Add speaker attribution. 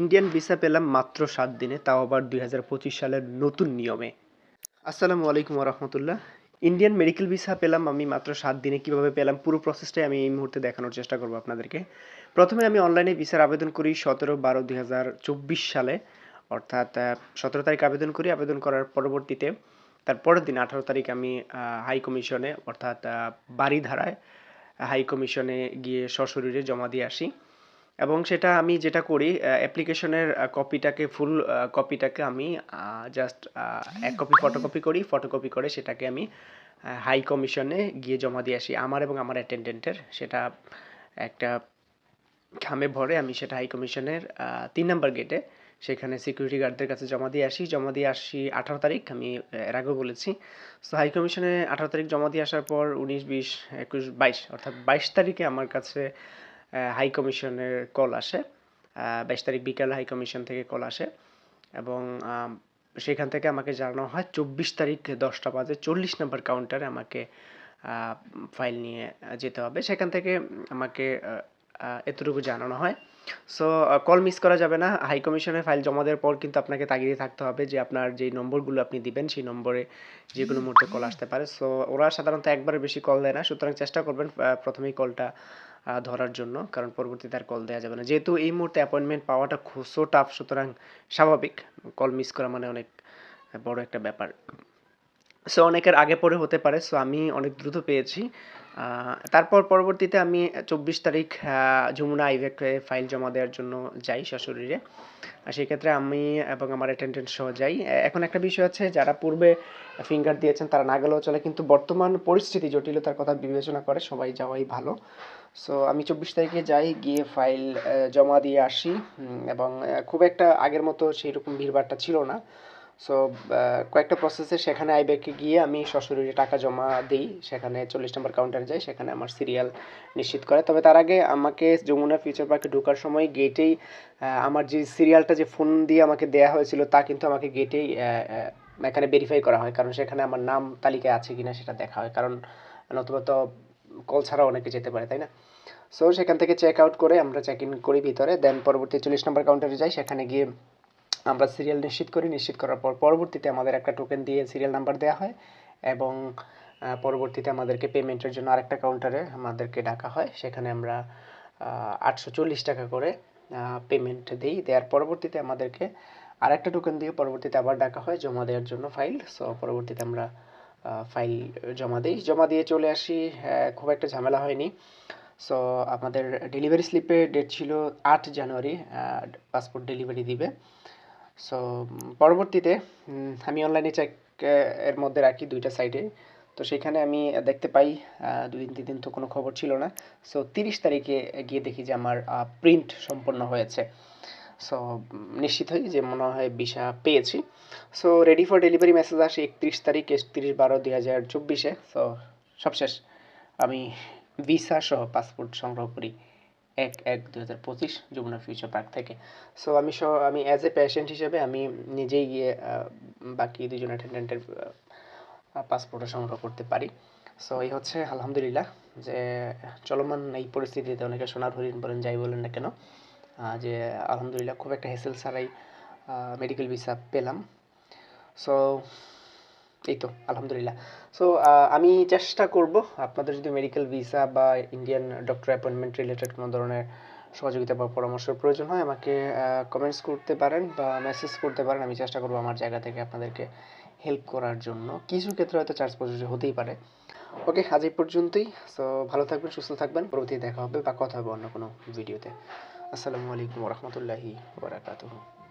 Speaker 1: Indian visa পেলাম মাত্র সাত দিনে, তাও আবার দুই হাজার পঁচিশ সালের নতুন নিয়মে। আসসালামু আলাইকুম রহমতুল্লাহ। ইন্ডিয়ান মেডিকেল ভিসা পেলাম আমি মাত্র সাত দিনে, কীভাবে পেলাম পুরো প্রসেসটাই আমি এই মুহূর্তে দেখানোর চেষ্টা করব আপনাদেরকে। প্রথমে আমি অনলাইনে ভিসার আবেদন করি সতেরো বারো দুই সালে, অর্থাৎ সতেরো তারিখ আবেদন করি, আবেদন করার পরবর্তীতে তার পরের দিন আঠারো তারিখ আমি হাই কমিশনে অর্থাৎ বাড়িধারায় হাই কমিশনে গিয়ে সশরীরে জমা দিয়ে আসি। এবং সেটা আমি যেটা করি অ্যাপ্লিকেশনের কপিটাকে ফুল কপিটাকে আমি জাস্ট এক কপি ফটোকপি করি। ফটোকপি করে সেটাকে আমি হাই কমিশনে গিয়ে জমা দিয়ে আসি। আমার এবং আমার অ্যাটেন্ডেন্টের সেটা একটা খামে ভরে আমি সেটা হাই কমিশনের তিন নম্বর গেটে সেখানে সিকিউরিটি গার্ডদের কাছে জমা দিয়ে আসি। জমা দিয়ে আসি আঠারো তারিখ, আমি এর আগেও বলেছি। সো হাই কমিশনে আঠারো তারিখ জমা দিয়ে আসার পর উনিশ, বিশ, একুশ, বাইশ, অর্থাৎ বাইশ তারিখে আমার কাছে হাই কমিশনের কল আসে। বাইশ তারিখ বিকালে হাই কমিশন থেকে কল আসে এবং সেখান থেকে আমাকে জানানো হয় চব্বিশ তারিখ দশটা বাজে, চল্লিশ নম্বর কাউন্টারে আমাকে ফাইল নিয়ে যেতে হবে। সেখান থেকে আমাকে এতটুকু জানানো হয়। সো কল মিস করা যাবে না। হাই কমিশনে ফাইল জমা দেওয়ার পর কিন্তু আপনাকে তাগিয়ে থাকতে হবে যে আপনার যেই নম্বরগুলো আপনি দিবেন, সেই নম্বরে যে কোনো মুহূর্তে কল আসতে পারে। সো ওরা সাধারণত একবারের বেশি কল দেয় না। সুতরাং চেষ্টা করবেন প্রথমেই কলটা ধরার জন্য, কারণ পরবর্তীতে আর কল দেওয়া যাবে না। যেহেতু এই মুহূর্তে অ্যাপয়েন্টমেন্ট পাওয়াটা সো টাফ সুতরাং স্বাভাবিক। কল মিস করা মানে অনেক বড় একটা ব্যাপার। সো অনেকের আগে পরে হতে পারে সো আমি অনেক দ্রুত পেয়েছি। তারপর পরবর্তীতে আমি চব্বিশ তারিখ যমুনা আইভেকে ফাইল জমা দেওয়ার জন্য যাই সশরীরে সেই ক্ষেত্রে আমি এবং আমার অ্যাটেন্ডেন্ট সহ যাই। এখন একটা বিষয় আছে, যারা পূর্বে ফিঙ্গার দিয়েছেন তারা না গেলেও চলে, কিন্তু বর্তমান পরিস্থিতি জটিলতার কথা বিবেচনা করে, সবাই যাওয়াই ভালো। সো আমি চব্বিশ তারিখে যাই, গিয়ে ফাইল জমা দিয়ে আসি। এবং খুব একটা আগের মতো সেই রকম ভিড়ভাড়টা ছিল না। সো কয়েকটা প্রসেসে সেখানে আইব্যাকে গিয়ে আমি সশরীরে টাকা জমা দিই। সেখানে চল্লিশ নম্বর কাউন্টারে যাই, সেখানে আমার সিরিয়াল নিশ্চিত করে। তবে তার আগে আমাকে যমুনা ফিউচার পার্কে ঢোকার সময় গেটেই আমার যে সিরিয়ালটা যে ফোন দিয়ে আমাকে দেয়া হয়েছিল, তা কিন্তু আমাকে গেটেই এখানে ভেরিফাই করা হয়। কারণ সেখানে আমার নাম তালিকায় আছে কিনা সেটা দেখা হয়। কারণ নতুবা তো কল ছাড়াও অনেকে যেতে পারে, তাই না? সো সেখান থেকে চেক আউট করে আমরা চেক ইন করি ভিতরে। দেন পরবর্তী চল্লিশ নম্বর কাউন্টারে যাই। সেখানে গিয়ে আমরা সিরিয়াল নিশ্চিত করি, নিশ্চিত করার পর পরবর্তীতে আমাদের একটা টোকেন দিয়ে সিরিয়াল নাম্বার দেওয়া হয় এবং পরবর্তীতে আমাদেরকে পেমেন্টের জন্য আরেকটা কাউন্টারে আমাদেরকে ডাকা হয়। সেখানে আমরা আটশো চল্লিশ টাকা করে পেমেন্ট দিই। দেওয়ার পরবর্তীতে আমাদেরকে আরেকটা টোকেন দিয়ে পরবর্তীতে আবার ডাকা হয়, জমা দেওয়ার জন্য ফাইল সো পরবর্তীতে আমরা ফাইল জমা দিই। জমা দিয়ে চলে আসি খুব একটা ঝামেলা হয়নি। সো আমাদের ডেলিভারি স্লিপে ডেট ছিল আট জানুয়ারি পাসপোর্ট ডেলিভারি দিবে। সো পরবর্তীতে আমি অনলাইনে চেক এর মধ্যে রাখি দুইটা সাইডে তো সেখানে আমি দেখতে পাই দুই দিন, তিন দিন তো কোনো খবর ছিল না। সো তিরিশ তারিখে গিয়ে দেখি যে আমার প্রিন্ট সম্পন্ন হয়েছে। সো নিশ্চিত হই যে মনে হয় ভিসা পেয়েছি। So ready for delivery message আসে একত্রিশ তারিখ, একত্রিশ বারো দুই হাজার চব্বিশে। সো সবশেষ, আমি ভিসা সহ পাসপোর্ট সংগ্রহ করি। এক এক দু হাজার পঁচিশ যমুনা ফিউচার পার্ক থেকে। সো আমি সহ আমি অ্যাজ এ পেশেন্ট হিসেবে আমি নিজেই গিয়ে বাকি দুজন অ্যাটেন্ডেন্টের পাসপোর্টও সংগ্রহ করতে পারি। সো এই হচ্ছে আলহামদুলিল্লাহ যে চলমান এই পরিস্থিতিতে অনেকে সোনার হরিণ বলেন, যাই বলেন না কেন যে আলহামদুলিল্লাহ খুব একটা হেসেল ছাড়াই মেডিকেল ভিসা পেলাম। সো এই তো, আলহামদুলিল্লাহ। সো আমি চেষ্টা করব আপনাদের যদি মেডিকেল ভিসা বা ইন্ডিয়ান ডক্টর অ্যাপয়েন্টমেন্ট রিলেটেড কোনো ধরনের সহযোগিতা বা পরামর্শের প্রয়োজন হয়, আমাকে কমেন্টস করতে পারেন বা মেসেজ করতে পারেন। আমি চেষ্টা করব আমার জায়গা থেকে আপনাদেরকে হেল্প করার জন্য। কিছু ক্ষেত্রে হয়তো চার্জ প্রযোজ্য হতেই পারে। ওকে আজ এই পর্যন্তই। সো ভালো থাকবেন, সুস্থ থাকবেন। পরবর্তী দেখা হবে বা কথা হবে অন্য কোনো ভিডিওতে আসসালামু আলাইকুম রহমতুল্লাহি ওবরাকাতুহু